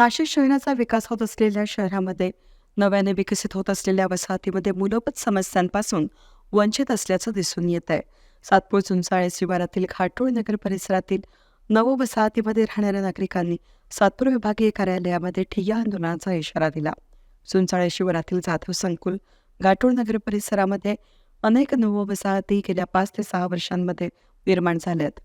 नाशिक शहराचा विकास होत असलेल्या शहरामध्ये नव्याने विकसित होत असलेल्या वसाहतीमध्ये मूलभूत समस्यांपासून वंचित असल्याचं दिसून येत आहे सातपूर चुंचाळे शिवारातील घाटोळ नगर परिसरातील नव वसाहतीमध्ये राहणाऱ्या नागरिकांनी सातपूर विभागीय कार्यालयामध्ये ठिय्या आंदोलनाचा इशारा दिला. चुंचाळे शिवारातील जाधव संकुल घाटोळ नगर परिसरामध्ये अनेक नव वसाहती गेल्या पाच ते सहा वर्षांमध्ये निर्माण झाल्यात.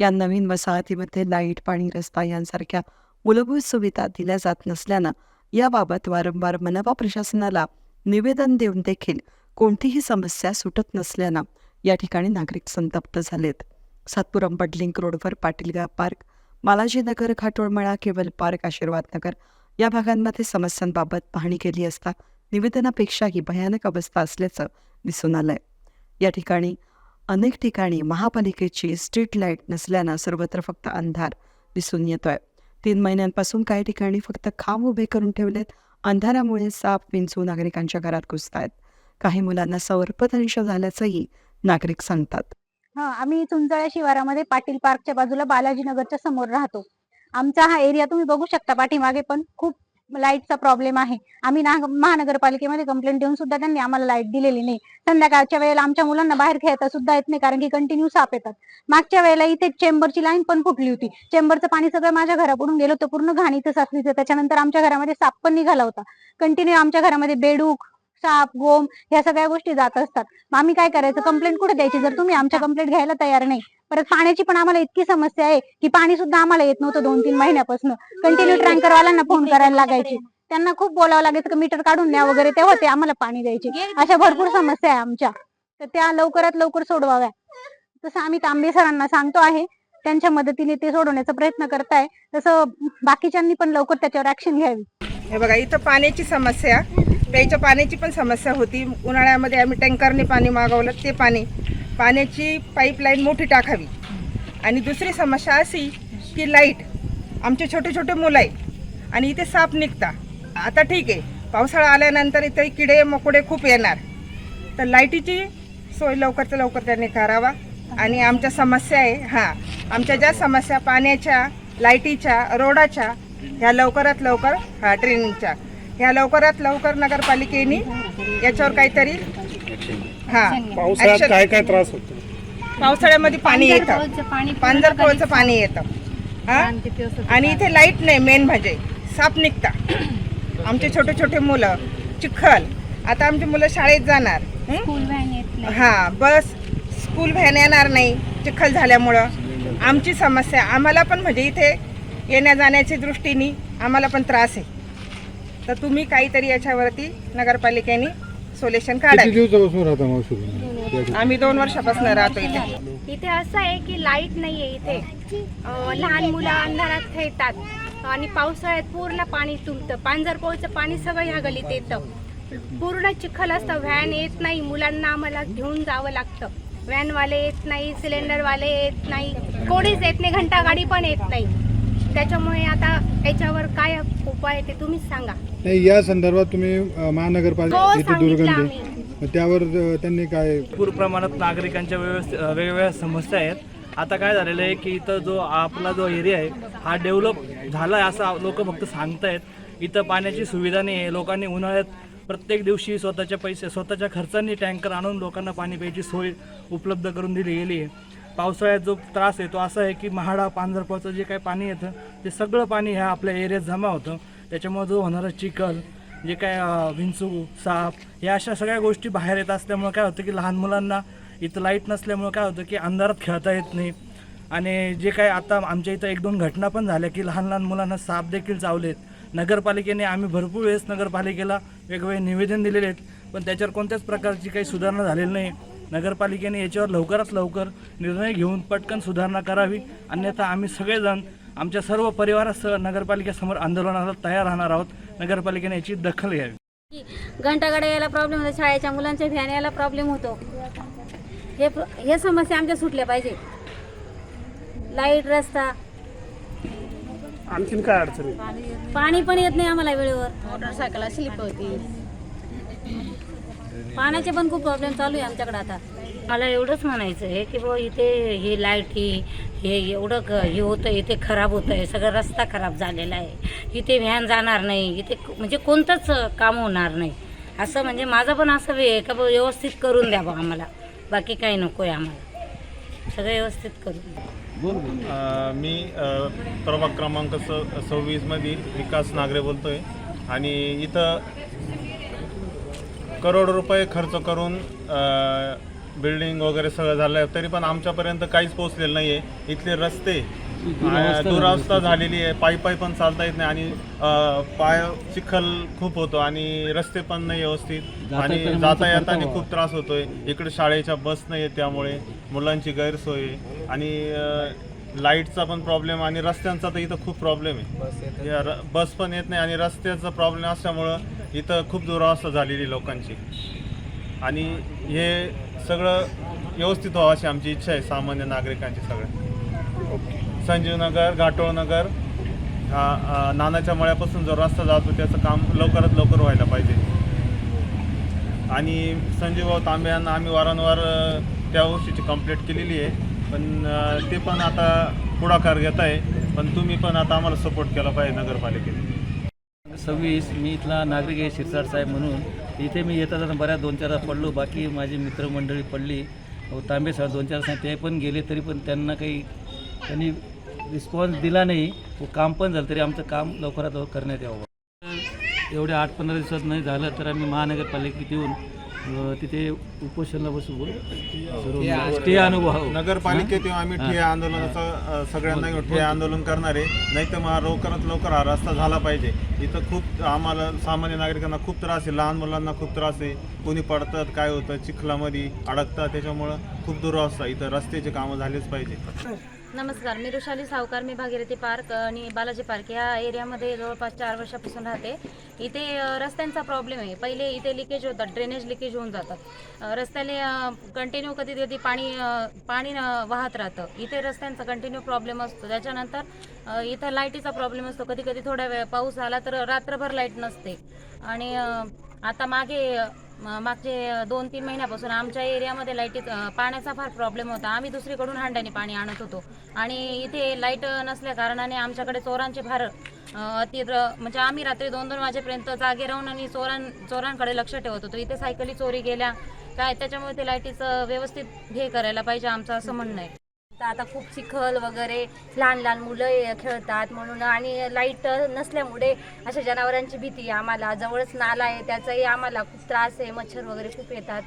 या नवीन वसाहतीमध्ये लाइट पाणी रस्ता यांसारख्या मूलभूत सुविधा दिल्या जात नसल्यानं याबाबत वारंवार मनपा प्रशासनाला निवेदन देऊन देखील कोणतीही समस्या सुटत नसल्यानं या ठिकाणी नागरिक संतप्त झालेत. सातपुरम बडलिंक रोडवर पाटीलगा पार्क मालाजीनगर घाटोळमळा केवल पार्क आशीर्वादनगर या भागांमध्ये समस्यांबाबत पाहणी केली असता निवेदनापेक्षाही भयानक अवस्था असल्याचं दिसून आलंय. या ठिकाणी अनेक ठिकाणी महापालिकेची स्ट्रीट लाइट नसल्यानं सर्वत्र फक्त अंधार दिसून येतोय. तीन महिन्यांपासून काही ठिकाणी फक्त खांब उभे करून ठेवलेत. अंधारामुळे साप विंचू नागरिकांच्या घरात घुसतायत. काही मुलांना सर्पदंश झाल्याचंही नागरिक सांगतात. हा आम्ही तुंजळ्या शिवारामध्ये पाटील पार्कच्या बाजूला बालाजी नगरच्या समोर राहतो. आमचा हा एरिया तुम्ही बघू शकता पाठीमागे पण खूप लाईटचा प्रॉब्लेम आहे. आम्ही महानगरपालिकेमध्ये कंप्लेंट देऊन सुद्धा त्यांनी आम्हाला लाइट दिलेली नाही. संध्याकाळच्या वेळेला आमच्या मुलांना बाहेर खेळता सुद्धा येत नाही कारण की कंटिन्यू साप येतात. मागच्या वेळेला इथे चेंबरची लाईन पण फुटली होती. चेंबरचं पाणी सगळं माझ्या घराकडून गेलं होतं पूर्ण घाण इथं साचलीचं त्याच्यानंतर आमच्या घरामध्ये साप पण निघाला होता. कंटिन्यू आमच्या घरामध्ये बेडूक साप गोम ह्या सगळ्या गोष्टी जात असतात. मग आम्ही काय करायचं? कंप्लेंट कुठे द्यायची? जर तुम्ही आमच्या कंप्लेंट घ्यायला तयार नाही परत पाण्याची पण आम्हाला इतकी समस्या आहे की पाणी सुद्धा आम्हाला येत नव्हतं दोन तीन महिन्यापासून. कंटिन्यू टँकरवाल्यांना फोन करायला लागायची. त्यांना खूप बोलावं लागायचं मीटर काढून द्या वगैरे तेव्हा ते आम्हाला पाणी द्यायचे. अशा भरपूर समस्या आहे आमच्या. तर त्या लवकरात लवकर सोडवाव्या. तसं आम्ही तांबे सरांना सांगतो आहे. त्यांच्या मदतीने ते सोडवण्याचा प्रयत्न करताय. तसं बाकीच्यांनी पण लवकर त्याच्यावर ऍक्शन घ्यावी. हे बघा इथं पाण्याची समस्या. प्यायच्या पाण्याची पण समस्या होती. उन्हाळ्यामध्ये आम्ही टँकरने पाणी मागवलं. ते पाणी पाण्याची पाईपलाईन मोठी टाकावी. आणि दुसरी समस्या अशी की लाइट. आमचे छोटे छोटे मुलं आहे आणि इथे साप निघता. आता ठीक आहे. पावसाळा आल्यानंतर इथे किडे मकोडे खूप येणार. तर लाईटीची सोय लवकरच्या लवकर त्यांनी करावा. आणि आमच्या समस्या आहे हां आमच्या ज्या समस्या पाण्याच्या लाईटीच्या रोडाच्या ह्या लवकरात लवकर हा ट्रेनिंगच्या ह्या लवकरात लवकर नगरपालिकेने याच्यावर काहीतरी हा. पावसाळ्यात काय काय त्रास होतो? पावसाळ्यामध्ये पाणी येतं. पांजरपोळचं पाणी येतं. हा? आणि इथे लाइट नाही मेन म्हणजे. साप निघता. आमचे छोटे छोटे मुलं चिखल. आता आमची मुलं शाळेत जाणार. हं? स्कूल व्हॅन येत नाही. हा बस स्कूल व्हॅन येणार नाही चिखल झाल्यामुळं. आमची समस्या आम्हाला पण म्हणजे इथे येण्या जाण्याच्या दृष्टीने आम्हाला पण त्रास आहे. तर तुम्ही काहीतरी याच्यावरती नगरपालिकेने सोल्युशन किती काढावे दिवसापासून राहता मावशी तुम्ही? या ठिकाणी? आम्ही दोन वर्षापासून राहतो इथे. इथे असं आहे की लाइट नाहीये इथे. अं, लहान मुलं अंधारात खेळतात. आणि पावसाळ्यात पूर्ण पाणी तुंबतं. पांजरपोळचं पाणी सगळं ह्या गलीत येतं. पूर्ण चिखल असतं. व्हॅन येत नाही. मुलांना आम्हाला घेऊन जावं लागतं. व्हॅनवाले येत नाही. सिलेंडरवाले येत नाही. कोणीच येत नाही. घंटा गाडी पण येत नाही. त्याच्यामुळे आता याच्यावर काय उपाय आहे ते तुम्हीच सांगा. नाही या संदर्भात तुम्ही अ, महानगरपालिका हो इथे सांगितलं दुर्गंधी. आम्ही. मग त्यावर अ, त्यांनी काय भरपूर प्रमाणात नागरिकांच्या व्यवस्थ वेगवेगळ्या समस्या आहेत. आता काय झालेलं आहे की इथं जो आपला जो एरिया आहे हा डेव्हलप झाला आहे असं लोक फक्त सांगतायत. इथं पाण्याची सुविधा नाही आहे. लोकांनी उन्हाळ्यात प्रत्येक दिवशी स्वतःच्या पैसे स्वतःच्या खर्चांनी टँकर आणून लोकांना पाणी प्यायची सोय उपलब्ध करून दिली गेली आहे. पावसाळ्यात जो त्रास आहे तो असा आहे की महाडा पांजरपाचं जे काही पाणी येतं ते सगळं पाणी ह्या आपल्या एरियात जमा होतं. त्याच्यामुळे जो होणारा चिखल जे काय विंचू साप या अशा सगळ्या गोष्टी बाहेर येत असल्यामुळं काय होतं की लहान मुलांना इथं लाइट नसल्यामुळं काय होतं की अंधारात खेळता येत नाही. आणि जे काय आता आमच्या इथं एक दोन घटना पण झाल्या की लहान लहान मुलांना साप देखील चावलेत. नगरपालिकेने आम्ही भरपूर वेळेस नगरपालिकेला वेगवेगळे निवेदन दिलेले आहेत पण त्याच्यावर कोणत्याच प्रकारची काही सुधारणा झालेली नाही. नगरपालिकेने याच्यावर लवकरात लवकर निर्णय घेऊन पटकन सुधारणा करावी. अन्यथा आम्ही सगळेजण आमच्या सर्व परिवारासह नगरपालिकेसमोर आंदोलनाला तयार राहणार आहोत. नगरपालिकेने याची दखल घ्यावी. घंटागाड्या यायला प्रॉब्लेम होतो. शाळेच्या मुलांच्या व्हॅन यायला प्रॉब्लेम होतो. हे प्र- हे समस्या आमच्या सुटल्या पाहिजे. लाइट रस्ता. आणखीन काय अडचणी पाणी पण येत नाही आम्हाला वेळेवर. मोटरसायकल स्लिप होती. पाण्याचे पण खूप प्रॉब्लेम चालू आहे आमच्याकडे आता. मला एवढंच म्हणायचं आहे की बुवा इथे ही लाइट ही हे एवढं क हे होतं इथे खराब होतं आहे सगळं रस्ता खराब झालेला आहे. इथे व्हॅन जाणार नाही इथे म्हणजे कोणतंच काम होणार नाही. असं म्हणजे माझं पण असं वे आहे का बुवा व्यवस्थित करून द्या बा आम्हाला. बाकी काही नको आहे आम्हाला. सगळं व्यवस्थित करून मी प्रभाग क्रमांक स सव्वीसमध्ये विकास नागरे बोलतोय. आणि इथं करोड रुपये खर्च करून बिल्डिंग वगैरे सगळं झालं आहे तरी पण आमच्यापर्यंत काहीच पोचलेलं नाही आहे इथले रस्ते दुरावस्था झालेली आहे. पायी पायी पण चालता येत नाही आणि पाय चिखल खूप होतो आणि रस्ते पण नाही व्यवस्थित. आणि जाता येताना खूप त्रास होतोय. इकडे शाळेच्या बस नाही आहे त्यामुळे मुलांची गैरसोय. आणि लाईटचा पण प्रॉब्लेम आणि रस्त्यांचा तर इथं खूप प्रॉब्लेम आहे. बस पण येत नाही आणि रस्त्याचा प्रॉब्लेम असल्यामुळं इथं खूप दुरावस्था झालेली आहे लोकांची. आणि हे सगळं व्यवस्थित व्हावं अशी आमची इच्छा आहे सामान्य नागरिकांची सगळ्या. संजीवनगर घाटोळनगर हा अ, नानाच्या मळ्यापासून जो रस्ता जातो त्याचं काम लवकरात लवकर व्हायला पाहिजे. आणि संजीवभाऊ तांबे यांना आम्ही वारंवार त्या गोष्टीची कंप्लेंट केलेली आहे. पण ते पण आता पुढाकार घेत आहे. पण तुम्ही पण आता आम्हाला सपोर्ट केला पाहिजे नगरपालिकेने. सव्वीस मी इथला नागरिक आहे शिरसाट साहेब म्हणून. इथे मी येता जाता बऱ्याच दोन चार पडलो. बाकी माझी मित्रमंडळी पडली. तांबे सर दोन चार ते पण गेले तरी पण त्यांना काही त्यांनी रिस्पॉन्स दिला नाही. व काम पण झालं तरी आमचं काम लवकरात लवकर करण्यात यावं. एवढ्या आठ पंधरा दिवसात नाही झालं तर आम्ही महानगरपालिकेत येऊन तिथे उपोषणाला बसू सर्व स्टे अनुभव नगरपालिकेत येऊन आम्ही ठिय्या आंदोलनाचं सगळ्यांना घेऊन ठिय्या आंदोलन करणार आहे. नाही तर मग लवकरात लवकर हा रस्ता झाला पाहिजे. इथं खूप आम्हाला सामान्य नागरिकांना खूप त्रास आहे. लहान मुलांना खूप त्रास आहे. कोणी पडतात काय होतं चिखलामध्ये अडकतात त्याच्यामुळं खूप दुरावस्था. इथं रस्त्याचे कामं झालेच पाहिजे. नमस्कार मी रुशाली सावकार मी भागीरथी पार्क आणि बालाजी पार्क या एरियामध्ये जवळपास चार वर्षापासून राहते. इथे रस्त्यांचा प्रॉब्लेम आहे. पहिले इथे लिकेज होतात ड्रेनेज लिकेज होऊन जातात रस्त्याने कंटिन्यू कधी कधी पाणी पाणी वाहत राहतं. इथे रस्त्यांचा कंटिन्यू प्रॉब्लेम असतो. त्याच्यानंतर इथं लाईटीचा प्रॉब्लेम असतो. कधी कधी थोड्या वेळ पाऊस आला तर रात्रभर लाइट नसते. आणि आता मागे मागचे दोन तीन महिन्यापासून आमच्या एरियामध्ये लाईटीत पाण्याचा फार प्रॉब्लेम होता. आम्ही दुसरीकडून हांड्याने पाणी आणत होतो. आणि इथे लाइट नसल्या कारणाने आमच्याकडे चोरांचे फार अ, अतिर म्हणजे आम्ही रात्री दोन दोन वाजेपर्यंत जागे राहून आणि चोरां चोरांकडे लक्ष ठेवत होतो. इथे सायकली चोरी गेल्या. काय? त्याच्यामुळे ते लाईटीचं व्यवस्थित हे करायला पाहिजे आमचं असं म्हणणं आहे. तर आता खूप चिखल वगैरे लहान लहान मुलं ये- खेळतात म्हणून आणि लाइट नसल्यामुळे अशा जनावरांची भीती आहे आम्हाला. जवळच नाला आहे त्याचाही आम्हाला खूप त्रास आहे मच्छर वगैरे खूप येतात.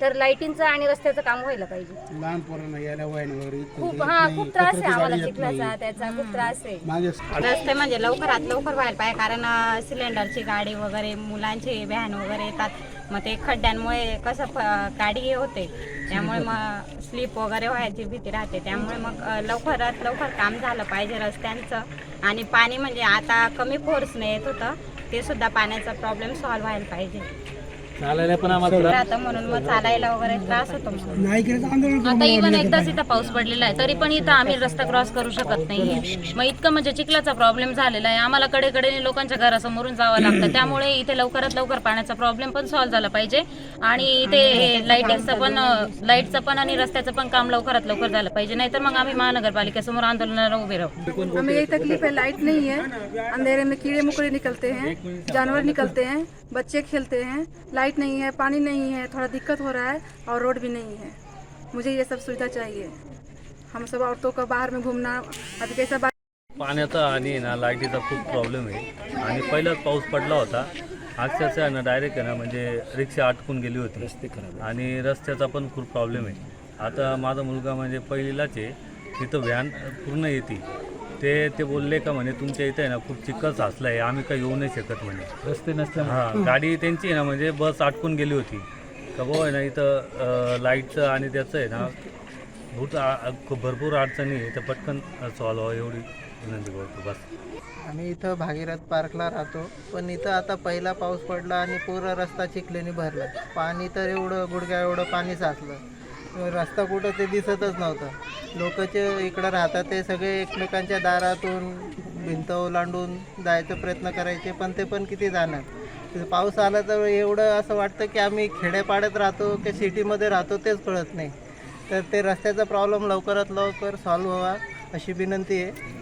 तर लाईटिंगचं आणि रस्त्याचं काम व्हायला पाहिजे. लहान पोरांना यायला वय वगैरे खूप हा खूप त्रास आहे आम्हाला चिखलाचा त्याचा खूप त्रास आहे. रस्ते म्हणजे लवकरात लवकर व्हायला पाहिजे कारण सिलेंडरची गाडी वगैरे मुलांची व्हॅन वगैरे येतात. मग ते खड्ड्यांमुळे कसं गाडी हे होते. त्यामुळे मग स्लीप वगैरे व्हायची भीती राहते. त्यामुळे मग लवकरात लवकर काम झालं पाहिजे रस्त्यांचं. आणि पाणी म्हणजे आता कमी फोर्सने येत होतं ते सुद्धा पाण्याचा प्रॉब्लेम सॉल्व्ह व्हायला पाहिजे. चालायला पण आम्हाला राहतं म्हणून मग चालायला वगैरे त्रास होतो मग. नाही केलं आंदोलन आता इव्हन एकदाच इथं पाऊस पडलेला आहे तरी पण इथं आम्ही रस्ता क्रॉस करू शकत नाहीये. मग इतकं म्हणजे चिखलाचा प्रॉब्लेम झालेला आहे. आम्हाला कडेकडे लोकांच्या घरासमोरून जावं लागतं. त्यामुळे इथे लवकरात लवकर पाण्याचा प्रॉब्लेम पण सॉल्व्ह झाला पाहिजे. आणि इथे हे लाईटिंगचं पण लाईटचं पण आणि रस्त्याचं पण काम लवकरात लवकर झालं पाहिजे. नाहीतर मग आम्ही महानगरपालिकेसमोर आंदोलनाला उभे राहू. हमें यही तकलीफ है लाइट नहीं है अंधेरे में कीड़े मकोड़े निकलते हैं जानवर निकलते हैं. बच्चे खेलते हैं लाइट नहीं है पानी नहीं है थोड़ा दिक्कत हो रहा है और रोड भी नहीं है। मुझे ये सब सुविधा चाहिए। हम सब औरतों को बाहर में घूमना अभी कैसा बा- पाण्याचा आणि ना लाईटीचा खूप प्रॉब्लेम आहे. आणि पहिलाच पाऊस पडला होता. अक्षरशः आहे ना डायरेक्ट आहे ना म्हणजे रिक्षा अटकून गेली होती. रस्ते खराब आणि रस्त्याचा पण खूप प्रॉब्लेम आहे. आता माझा मुलगा म्हणजे पहिलीलाच आहे. तिथं व्हॅन पूर्ण येते. ते ते बोलले का म्हणे तुमच्या इथे आहे ना खूप चिखल साचला आहे आम्ही काही येऊ नाही शकत म्हणे. रस्ते नसल्यामुळे. हां गाडी त्यांची आहे ना म्हणजे बस अटकून गेली होती. का भाऊ आहे ना इथं लाईटचं आणि त्याचं आहे ना बहुत आ- खूप भरपूर अडचणी आहे तर पटकन सॉल्व व्हावं एवढी विनंती करतो बस. आम्ही इथं भागीरथ पार्कला राहतो पण इथं आता पहिला पाऊस पडला आणि पूर्ण रस्ता चिखलेने भरला. पाणी तर एवढं गुडघ्या एवढं पाणी साचलं. रस्ता कुठं ते दिसतच नव्हतं. लोक जे इकडं राहतात ते सगळे एकमेकांच्या दारातून भिंत ओलांडून जायचा प्रयत्न करायचे पण ते पण किती जाणार. पाऊस आला तर एवढं असं वाटतं की आम्ही खेड्यापाड्यात राहतो की सिटीमध्ये राहतो तेच कळत नाही. तर ते रस्त्याचा प्रॉब्लेम लवकरात लवकर सॉल्व्ह व्हावा अशी विनंती आहे.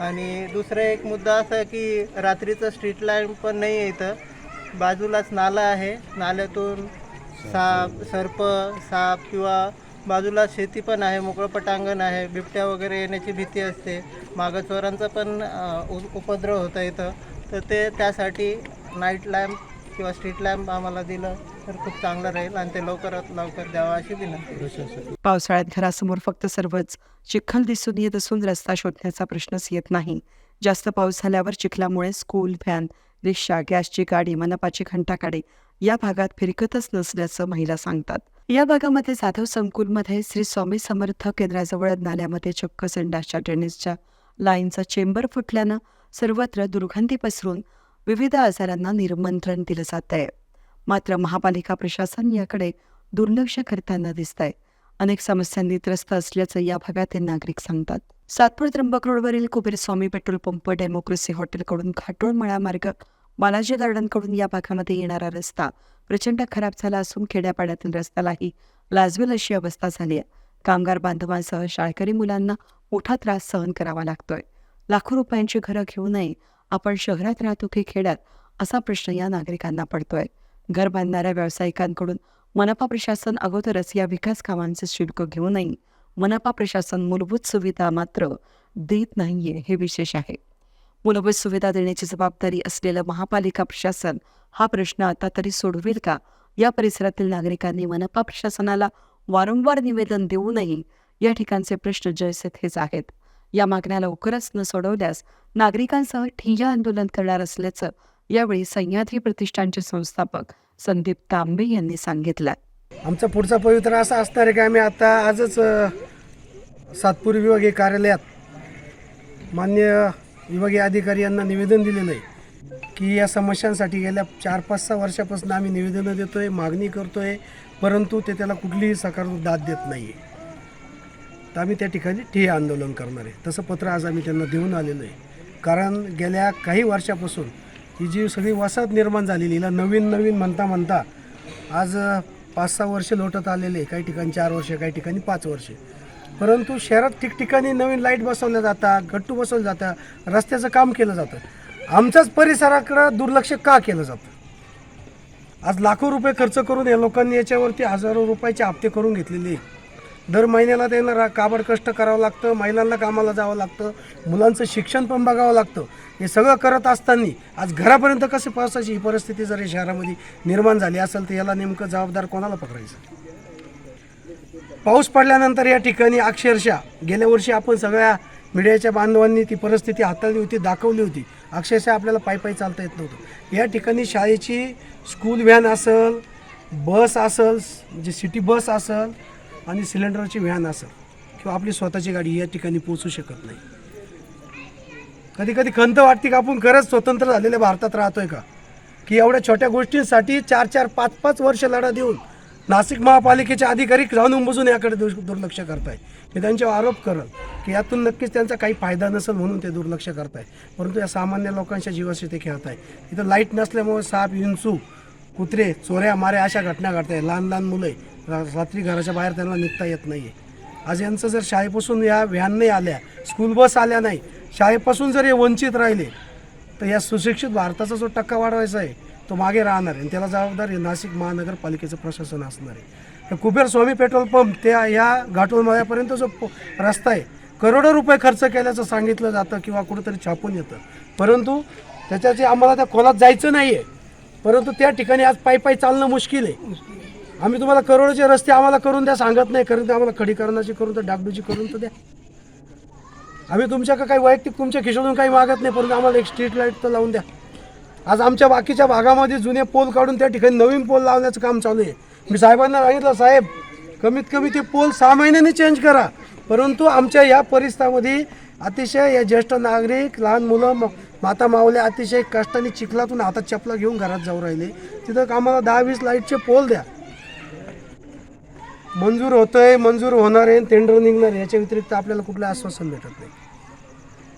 आणि दुसरा एक मुद्दा असा की रात्रीचं स्ट्रीट लाइट पण नाही आहे इथं. बाजूलाच नाला आहे. नाल्यातून साप सर्प साप किंवा बाजूला शेती पण आहे मोकळं पटांगण आहे बिबट्या वगैरे येण्याची भीती असते. मागं चोरांचा पण उ- उपद्रव होता इथं. तर ते त्यासाठी नाईट लॅम्प किंवा स्ट्रीट लॅम्प आम्हाला दिलं तर खूप चांगलं राहील आणि ते लवकरात लवकर द्यावा अशी विनंती पावसाळ्यात घरासमोर फक्त सर्वच चिखल दिसून येत असून रस्ता शोधण्याचा प्रश्नच येत नाही. जास्त पाऊस झाल्यावर चिखलामुळे स्कूल व्हॅन रिक्षा गॅसची गाडी मनपाची घंटागाडी या भागात फिरकतच नसल्याचं महिला सांगतात. या भागामध्ये जाधव संकुलमध्ये श्री स्वामी समर्थ केंद्राजवळ नाल्यामध्ये चक्क संडासच्या ड्रेनेजच्या लाईनचा चेंबर फुटल्यानं सर्वत्र दुर्गंधी पसरून विविध आजारांना निर्मंत्रण दिलं जात आहे मात्र महापालिका प्रशासन याकडे दुर्लक्ष करताना दिसत आहे अनेक समस्यांनी त्रस्त असल्याचं या भागातील नागरिक सांगतात. सातपूर त्र्यंबक रोडवरील Kuber Swami petrol pump democracy हॉटेलकडून Khatol मळा मार्ग बालाजी गार्डनकडून या भागामध्ये येणारा रस्ता प्रचंड खराब झाला असून खेड्यापाड्यातील रस्त्यालाही लाजवेल अशी अवस्था झाली आहे. कामगार बांधवांसह शाळकरी मुलांना मोठा त्रास सहन करावा लागतोय. लाखो रुपयांची घरं घेऊ नये. आपण शहरात राहतो की खेड्यात? असा प्रश्न या नागरिकांना पडतोय. घर बांधणाऱ्या व्यावसायिकांकडून मनपा प्रशासन अगोदरच या विकास कामांचे शुल्क घेऊ नये. मनपा प्रशासन मूलभूत सुविधा मात्र देत नाहीये हे विशेष आहे. मूलभूत सुविधा देण्याची जबाबदारी असलेलं महापालिका प्रशासन हा प्रश्न आता तरी सोडवेल का? या परिसरातील नागरिकांनी मनपा प्रशासनाला वारंवार निवेदन देऊनही या ठिकाणचे प्रश्न जयसेत हेच आहेत. या मागण्या लवकरच न सोडवल्यास नागरिकांसह ठिय्या आंदोलन करणार असल्याचं यावेळी सह्याद्री प्रतिष्ठानचे संस्थापक संदीप तांबे यांनी सांगितलं. आमचा पुढचा पवित्रा असा असणार आहे की आम्ही आता आजच सातपूर विभागीय कार्यालयात मान्य विभागीय अधिकारी यांना निवेदन दिलेलं आहे की या समस्यांसाठी गेल्या चार पाच सहा वर्षापासून आम्ही निवेदनं देतो आहे मागणी करतो आहे परंतु ते त्याला कुठलीही सकारात्मक दाद देत नाही आहे तर आम्ही त्या ठिकाणी ठिय्या आंदोलन करणार आहे. तसं पत्र आज आम्ही त्यांना देऊन आलेलं आहे. कारण गेल्या काही वर्षापासून ही जी सगळी वसाहत निर्माण झालेली हिला नवीन नवीन म्हणता म्हणता आज पाच सहा वर्ष लोटत आलेले काही ठिकाणी चार वर्ष काही ठिकाणी पाच वर्षे. परंतु शहरात ठिकठिकाणी नवीन लाइट बसवल्या जातात गट्टू बसवलं जातात रस्त्याचं काम केलं जातं. आमच्याच परिसराकडं दुर्लक्ष का केलं जातं? आज लाखो रुपये खर्च करून या लोकांनी याच्यावरती हजारो रुपयाचे हप्ते करून घेतलेले. आहे. दर महिन्याला त्यांना रा काबड कष्ट करावं लागतं महिलांना कामाला जावं लागतं मुलांचं शिक्षण पण बघावं लागतं. हे सगळं करत असताना आज घरापर्यंत कसे पावसाची ही परिस्थिती जर या शहरामध्ये निर्माण झाली असेल तर याला नेमकं जबाबदार कोणाला पकडायचं? पाऊस पडल्यानंतर या ठिकाणी अक्षरशः गेल्या वर्षी आपण सगळ्या मीडियाच्या बांधवांनी ती परिस्थिती हाताळली होती दाखवली होती. अक्षरशः आपल्याला पायी पायी चालता येत नव्हतं. या ठिकाणी शाळेची स्कूल व्हॅन असेल बस असेल जे सिटी बस असेल आणि सिलेंडरची व्हॅन असेल किंवा आपली स्वतःची गाडी या ठिकाणी पोचू शकत नाही. कधी कधी खंत वाटते का आपण खरंच स्वतंत्र झालेल्या भारतात राहतोय का? की एवढ्या छोट्या गोष्टींसाठी चार चार पाच पाच वर्ष लढा देऊन नाशिक महापालिकेचे अधिकारी जाणून बुजून याकडे दुर्लक्ष करताय. मी त्यांच्यावर आरोप करल की यातून नक्कीच त्यांचा काही फायदा नसेल म्हणून ते दुर्लक्ष करताय. परंतु या सामान्य लोकांच्या जीवाशी ते खेळत आहे इथं लाइट नसल्यामुळे साप विंचू कुत्रे चोऱ्या माऱ्या अशा घटना घडत लहान लहान मुलं रा- रात्री घराच्या बाहेर त्यांना निघता येत नाही आहे आज यांचं जर शाळेपासून या व्हॅन नाही आल्या स्कूल बस आल्या नाही शाळेपासून जर हे वंचित राहिले तर या सुशिक्षित भारताचा जो टक्का वाढवायचा आहे तो मागे राहणार आहे. आणि त्याला जबाबदार हे नाशिक महानगरपालिकेचं प्रशासन असणार आहे. तर कुबेर स्वामी पेट्रोल पंप त्या या घाटोलमाळ्यापर्यंत जो रस्ता आहे करोडो रुपये खर्च केल्याचं सांगितलं जातं किंवा कुठंतरी छापून येतं. परंतु त्याच्याची आम्हाला त्या खोलात जायचं नाही आहे परंतु त्या ठिकाणी आज पायी पायी चालणं मुश्किल आहे. आम्ही तुम्हाला करोडोचे रस्ते आम्हाला करून द्या सांगत नाही करून द्या आम्हाला खडीकरणाची करून तर डागडूची करून तर द्या. आम्ही तुमच्याकडे काही वैयक्तिक तुमच्या खिशातून काही मागत नाही परंतु आम्हाला एक स्ट्रीट लाइट तर लावून द्या. आज आमच्या बाकीच्या भागामध्ये जुने पोल काढून त्या ठिकाणी नवीन पोल लावण्याचं काम चालू आहे. मी साहेबांना सांगितलं साहेब कमीत कमी ते पोल सहा महिन्यांनी चेंज करा. परंतु आमच्या या परिसरामध्ये अतिशय या ज्येष्ठ नागरिक लहान मुलं म- माता मावल्या अतिशय कष्टाने चिखलातून हातात चपला घेऊन घरात जाऊ राहिले. तिथं आम्हाला दहा वीस लाईटचे पोल द्या. मंजूर होतंय मंजूर होणार आहे टेंडर निघणार याच्या व्यतिरिक्त आपल्याला कुठलं आश्वासन भेटत नाही.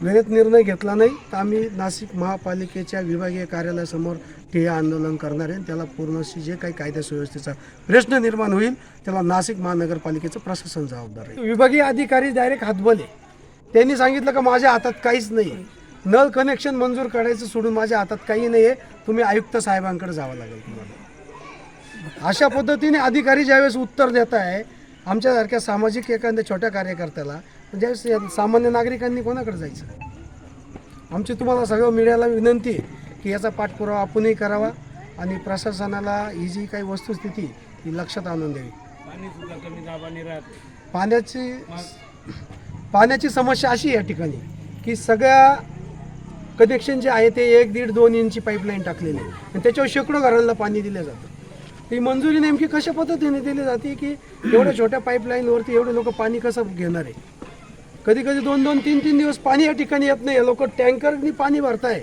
वेळेत निर्णय घेतला नाही. तर आम्ही नाशिक महापालिकेच्या विभागीय कार्यालयासमोर ठिय्या आंदोलन करणार आहे. त्याला पूर्णशी जे काही कायदा सुव्यवस्थेचा प्रश्न निर्माण होईल त्याला नाशिक महानगरपालिकेचं प्रशासन जबाबदार आहे. विभागीय अधिकारी डायरेक्ट हातबले त्यांनी सांगितलं का माझ्या हातात काहीच नाही. आहे नळ कनेक्शन मंजूर करायचं सोडून माझ्या हातात काही नाही आहे तुम्ही आयुक्त साहेबांकडे जावं लागेल तुम्हाला. अशा पद्धतीने अधिकारी ज्यावेळेस उत्तर देत आहे आमच्यासारख्या सामाजिक एखाद्या छोट्या कार्यकर्त्याला या सामान्य नागरिकांनी कोणाकडे जायचं? आमची तुम्हाला सगळं मीडियाला विनंती आहे की याचा पाठपुरावा आपणही करावा आणि प्रशासनाला ही जी काही वस्तुस्थिती ही लक्षात आणून द्यावी. पाण्याची पाण्याची समस्या अशी या ठिकाणी की सगळ्या कनेक्शन जे आहे ते एक दीड दोन इंची पाईपलाईन टाकलेली आहे. आणि त्याच्यावर शेकडो घरांना पाणी दिलं जातं. ती मंजुरी नेमकी कशा पद्धतीने दिली जाते की एवढ्या छोट्या पाईपलाईनवरती एवढे लोक पाणी कसं घेणार आहे? कधी कधी दोन दोन तीन तीन दिवस पाणी या ठिकाणी येत नाही. लोक टँकरनी पाणी भरताय.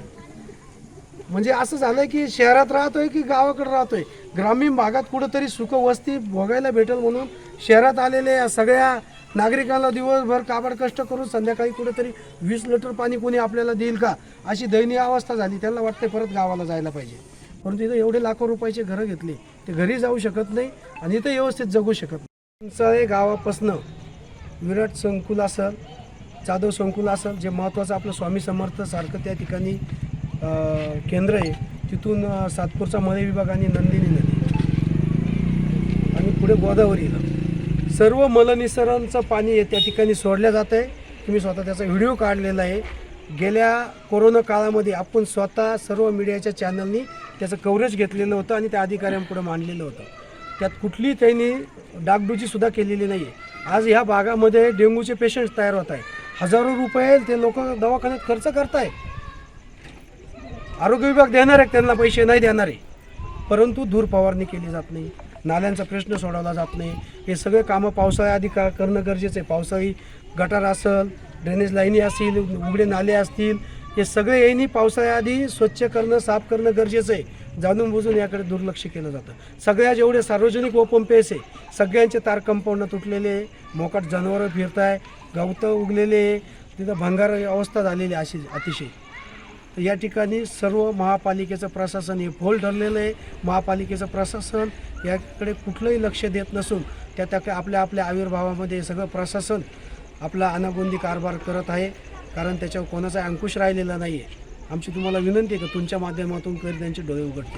म्हणजे असं झालंय की शहरात राहतोय की गावाकडे राहतोय? ग्रामीण भागात कुठंतरी सुखवस्ती भोगायला भेटेल म्हणून शहरात आलेले या सगळ्या नागरिकांना दिवसभर काबड कष्ट करून संध्याकाळी कुठेतरी वीस लिटर पाणी कोणी आपल्याला देईल का? अशी दयनीय अवस्था झाली. त्यांना वाटते परत गावाला जायला पाहिजे. परंतु इथं एवढे लाखो रुपयाचे घरं घेतले. ते घरी जाऊ शकत नाही आणि इथं व्यवस्थित जगू शकत नाही. गावापासनं विराट संकुल असेल जाधव संकुल असेल जे महत्त्वाचं आपलं स्वामी समर्थ सारखं त्या ठिकाणी केंद्र आहे. तिथून सातपूरचा मध्य विभाग आणि नंदिनी नदी. आणि पुढे गोदावरीला सर्व मलनिसरांचं पाणी आहे त्या ठिकाणी सोडलं जात आहे तुम्ही स्वतः त्याचा व्हिडिओ काढलेला आहे. गेल्या कोरोना काळामध्ये आपण स्वतः सर्व मीडियाच्या चॅनलनी त्याचं कव्हरेज घेतलेलं होतं आणि त्या अधिकाऱ्यांपुढे मांडलेलं होतं. त्यात कुठली त्यांनी डागडुजीसुद्धा केलेली नाही आहे आज ह्या भागामध्ये डेंग्यूचे पेशंट्स तयार होत आहे हजारो रुपये ते लोक दवाखान्यात खर्च करताय आरोग्य विभाग देणार आहे त्यांना पैसे नाही देणार आहे. परंतु धूर फवारणी केली जात नाही. नाल्यांचा प्रश्न सोडवला जात नाही. हे सगळे कामं पावसाळ्याआधी का करणं गरजेचं आहे. पावसाळी गटार असेल ड्रेनेज लाईनी असतील उघडे नाले असतील हे सगळे यांनी पावसाळ्याआधी स्वच्छ करणं साफ करणं गरजेचं आहे. जाणून बुजून याकडे दुर्लक्ष केलं जातं. सगळ्या जेवढे सार्वजनिक ओपन पेस आहे सगळ्यांचे तार कंपाऊंड तुटलेले आहे. मोकाट जनावरं फिरत आहे गवतं उगलेले आहे. तिथं भंगार अवस्था झालेली अशी अतिशय. तर या ठिकाणी सर्व महापालिकेचं प्रशासन हे फोल ठरलेलं आहे. महापालिकेचं प्रशासन याकडे कुठलंही लक्ष देत नसून त्या त्या आपल्या आपल्या आविर्भावामध्ये सगळं प्रशासन आपला अनागोंदी कारभार करत आहे. कारण त्याच्यावर कोणाचा अंकुश राहिलेला नाही आहे आमची तुम्हाला विनंती आहे का? तुमच्या माध्यमातून कधी त्यांचे डोळे उघडते